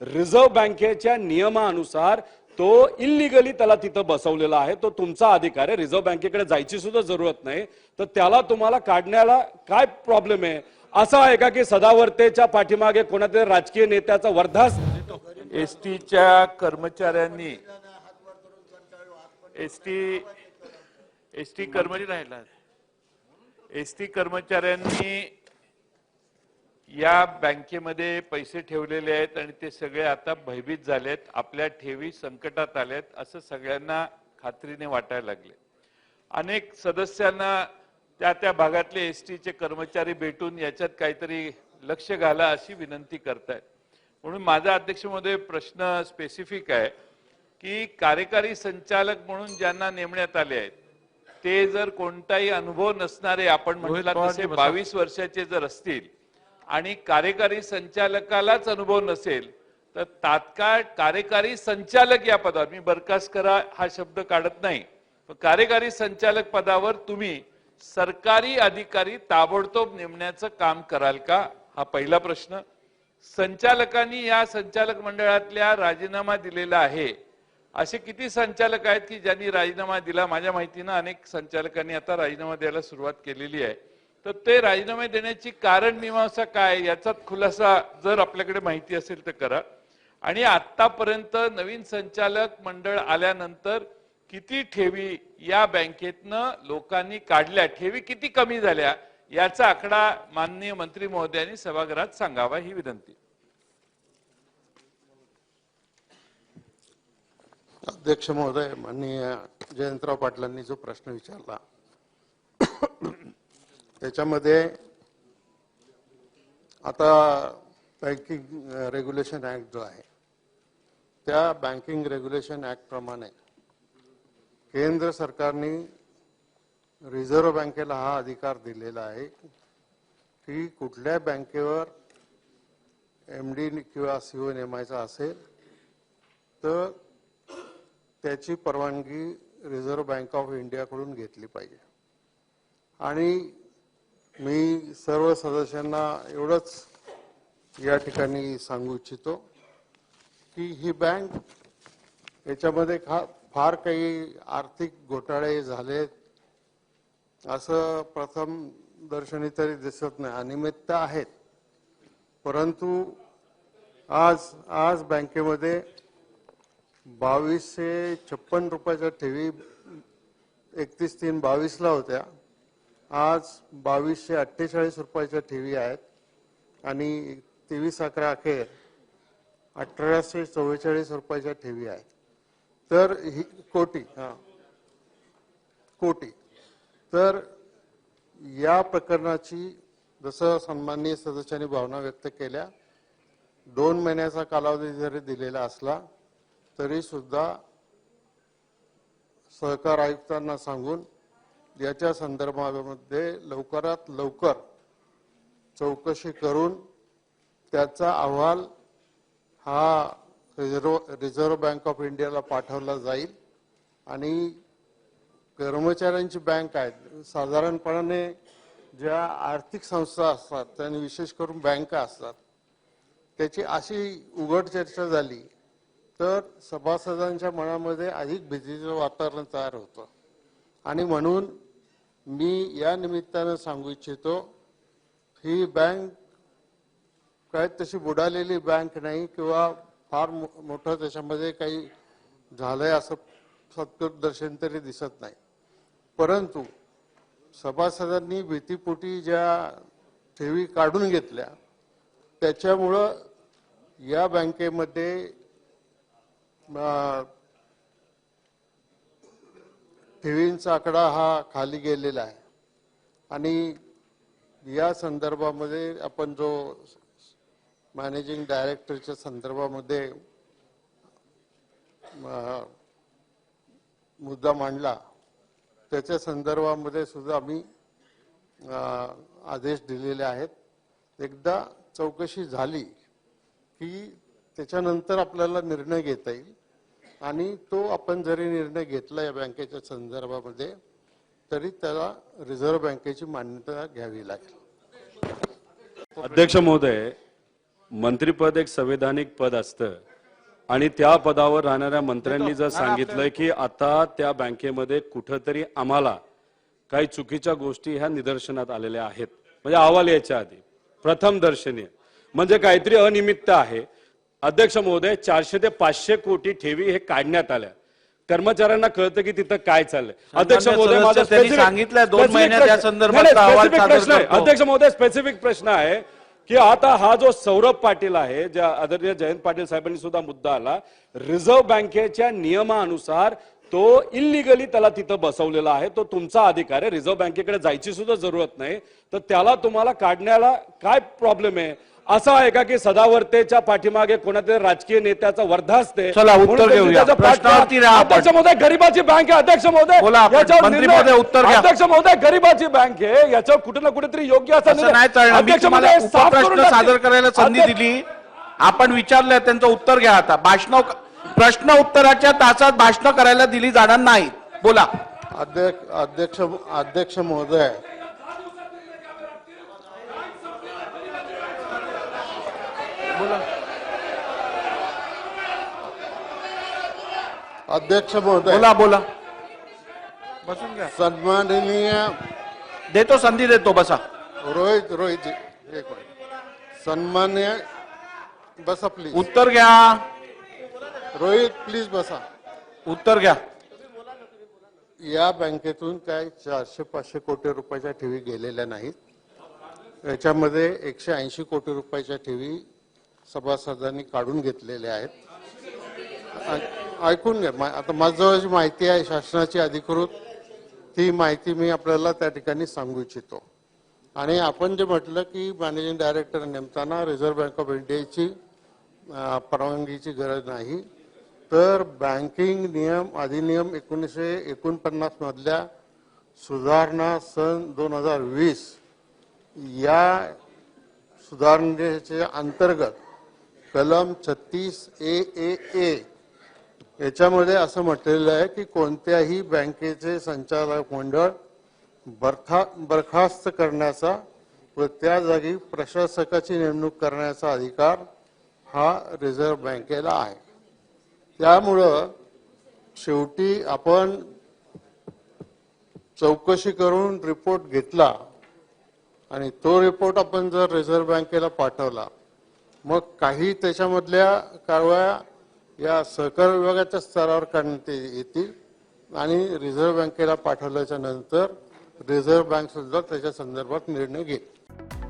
Reserve बँकेच्या नियमानुसार तो इलिगली त्याला तिथं बसवलेला आहे. तो तुमचा अधिकार आहे. रिझर्व्ह बँकेकडे जायची सुद्धा जरूरत नाही. तर त्याला तुम्हाला काढण्याला काय प्रॉब्लेम आहे? असं आहे का की सदावर्तेच्या पाठीमागे कोणातरी राजकीय नेत्याचा वर्धास? एस टीच्या कर्मचाऱ्यांनी एस टी एस टी कर्मचारी राहिला. एस टी कर्मचाऱ्यांनी या बँकेमध्ये पैसे ठेवलेले आहेत आणि ते सगळे आता भयभीत झालेत आपल्या ठेवी संकटात आल्यात असं सगळ्यांना खात्रीने वाटायला लागले अनेक सदस्यांना त्या त्या भागातले एस टीचे कर्मचारी भेटून याच्यात काहीतरी लक्ष घाला अशी विनंती करतायत म्हणून माझा अध्यक्ष महोदय प्रश्न स्पेसिफिक आहे की कार्यकारी संचालक म्हणून ज्यांना नेमण्यात आले आहेत ते जर कोणताही अनुभव नसणारे आपण म्हटला. बावीस वर्षाचे जर असतील आणि कार्यकारी संचालकालाच अनुभव नसेल तर तात्काळ कार्यकारी संचालक या पदावर मी बरखास्त करा हा शब्द काढत नाही पण कार्यकारी संचालक पदावर तुम्ही सरकारी अधिकारी ताबडतोब नेमण्याचं काम कराल का? हा पहिला प्रश्न. संचालकांनी या संचालक मंडळातल्या राजीनामा दिलेला आहे. असे किती संचालक आहेत की ज्यांनी राजीनामा दिला? माझ्या माहितीनं अनेक संचालकांनी आता राजीनामा द्यायला सुरुवात केलेली आहे. तर ते राजीनामे देण्याची कारण मीमांसा काय याचा खुलासा जर आपल्याकडे माहिती असेल तर करा. आणि आतापर्यंत नवीन संचालक मंडळ आल्यानंतर किती ठेवी या बँकेतनं लोकांनी काढल्या ठेवी किती कमी झाल्या याचा आकडा माननीय मंत्री महोदयांनी सभागृहात सांगावा ही विनंती. अध्यक्ष महोदय माननीय जयंतराव पाटलांनी जो प्रश्न विचारला त्याच्यामध्ये आता बँकिंग रेग्युलेशन ऍक्ट जो आहे त्या बँकिंग रेग्युलेशन ऍक्ट प्रमाणे केंद्र सरकारने रिझर्व्ह बँकेला हा अधिकार दिलेला आहे की कुठल्या बँकेवर एम डी किंवा सीओ नेमायचा असेल तर त्याची परवानगी रिझर्व्ह बँक ऑफ इंडियाकडून घेतली पाहिजे. आणि मी सर्व सदस्यांना एवढंच या ठिकाणी सांगू इच्छितो की ही बँक याच्यामध्ये खा फार काही आर्थिक घोटाळे झालेत. असं प्रथम दर्शनी तरी दिसत नाही. अनियमितता आहेत. परंतु आज आज बँकेमध्ये बावीसशे छप्पन रुपयाच्या ठेवी एकतीस तीन बावीसला होत्या. आज बावीसशे अठ्ठेचाळीस रुपयाच्या ठेवी आहेत आणि तेवीस अकरा अखेर अठराशे चव्वेचाळीस रुपयाच्या ठेवी आहेत. तर ही कोटी हा कोटी. तर या प्रकरणाची जसं सन्माननीय सदस्यांनी भावना व्यक्त केल्या दोन महिन्याचा कालावधी जरी दिलेला असला तरी सुद्धा सहकार आयुक्तांना सांगून याच्या संदर्भामध्ये लवकरात लवकर चौकशी करून त्याचा अहवाल हा रिझर्व्ह रिझर्व्ह बँक ऑफ इंडियाला पाठवला जाईल. आणि कर्मचाऱ्यांची बँक आहे. साधारणपणाने ज्या आर्थिक संस्था असतात त्यांनी विशेष करून बँका असतात त्याची अशी उघड चर्चा झाली तर सभासदांच्या मनामध्ये अधिक भीतीचं वातावरण तयार होतं. आणि म्हणून मी या निमित्तानं सांगू इच्छितो ही बँक काय तशी बुडालेली बँक नाही किंवा फार मो- मोठं त्याच्यामध्ये काही झालंय असं सत्यदर्शन तरी दिसत नाही. परंतु सभासदांनी भीतीपोटी ज्या ठेवी काढून घेतल्या त्याच्यामुळं या बँकेमध्ये ठेवींचा आकडा हा खाली गेलेला आहे. आणि या संदर्भामध्ये आपण जो मॅनेजिंग डायरेक्टरच्या संदर्भामध्ये मुद्दा मांडला त्याच्या संदर्भामध्ये सुद्धा आम्ही आदेश दिलेले आहेत. एकदा चौकशी झाली की त्याच्यानंतर आपल्याला निर्णय घेता येईल. आणि तो आपण जरी निर्णय घेतला या बँकेच्या संदर्भामध्ये तरी त्याला रिझर्व्ह बँकेची मान्यता घ्यावी लागेल. अध्यक्ष महोदय मंत्रिपद एक संवैधानिक पद असतं. आणि त्या पदावर राहणाऱ्या मंत्र्यांनी जर सांगितलंय की आता त्या बँकेमध्ये कुठंतरी आम्हाला काही चुकीच्या गोष्टी ह्या निदर्शनात आलेल्या आहेत. म्हणजे अहवाल यायच्या आधी. प्रथम दर्शनीय. म्हणजे काहीतरी अनियमितता आहे. अध्यक्ष महोदय चारशे ते पाचशे कोटी ठेवी हे काढण्यात आल्या कर्मचाऱ्यांना कळतं की तिथं काय चाललंय. अध्यक्ष महोदय माझा सांगितलंय दोन महिन्यात प्रश्न- या संदर्भात आहे. अध्यक्ष महोदय स्पेसिफिक प्रश्न आहे की आता हा जो सौरभ पाटील आहे ज्या आदरणीय जयंत पाटील साहेबांनी सुद्धा मुद्दा आला रिझर्व्ह बँकेच्या नियमानुसार तो इलिगली त्याला तिथं बसवलेला आहे. तो तुमचा अधिकार आहे. रिझर्व्ह बँकेकडे जायची सुद्धा जरूरत नाही. तर त्याला तुम्हाला काढण्याला काय प्रॉब्लेम आहे? असं आहे का की सदावर्तेच्या पाठीमागे कोणातरी राजकीय नेत्याचा वर्धा असते. अध्यक्ष महोदय गरीबाची बँक आहे अध्यक्ष महोदय. उत्तर घ्या. अध्यक्ष महोदय गरीबाची बँक आहे याच्यावर कुठे ना कुठेतरी योग्य असा अध्यक्ष तुम्हाला महोदय, साफ करून उपप्रश्न टाकते. सादर करायला संधी दिली. आपण विचारलंय त्यांचं उत्तर घ्या आता. भाषण प्रश्न उत्तराच्या तासात भाषण करायला दिली जाणार नाही. बोला. अध्यक्ष अध्यक्ष अध्यक्ष महोदय अध्यक्ष महोदय. बोला बोला. बसून घ्या. सन्माननीय देतो संधी देतो बसा. रोहित रोहित एक मिनिट. सन्मान्य बसा प्लीज उत्तर घ्या. रोहित प्लीज बसा. उत्तर घ्या. या बँकेतून काय चारशे पाचशे कोटी रुपयाच्या ठेवी गेलेल्या नाहीत. याच्यामध्ये एकशे ऐंशी कोटी रुपयाच्या ठेवी सभासदांनी काढून घेतलेले आहेत. ऐकून घ्या मा- आता माझ्याजवळ जी माहिती आहे शासनाची अधिकृत ती माहिती मी आपल्याला त्या ठिकाणी सांगू इच्छितो. आणि आपण जे म्हटलं की मॅनेजिंग डायरेक्टर नेमताना रिझर्व्ह बँक ऑफ इंडियाची परवानगीची गरज नाही. तर बँकिंग नियम अधिनियम एकोणीसशे एकोणपन्नास मधल्या सुधारणा सन दोन हजार वीस या सुधारणेच्या अंतर्गत कलम छत्तीस ए ए ए. याच्यामध्ये असं म्हटलेलं आहे की कोणत्याही बँकेचे संचालक मंडळ बरखा बरखास्त करण्याचा व त्या जागी प्रशासकाची नेमणूक करण्याचा अधिकार हा रिझर्व्ह बँकेला आहे. त्यामुळं शेवटी आपण चौकशी करून रिपोर्ट घेतला आणि तो रिपोर्ट आपण जर रिझर्व्ह बँकेला पाठवला मग काही त्याच्यामधल्या कारवाया या सहकार विभागाच्या स्तरावर करण्यात येतील. आणि रिझर्व्ह बँकेला पाठवल्याच्या नंतर रिझर्व्ह बँक सुद्धा त्याच्या संदर्भात निर्णय घेईल.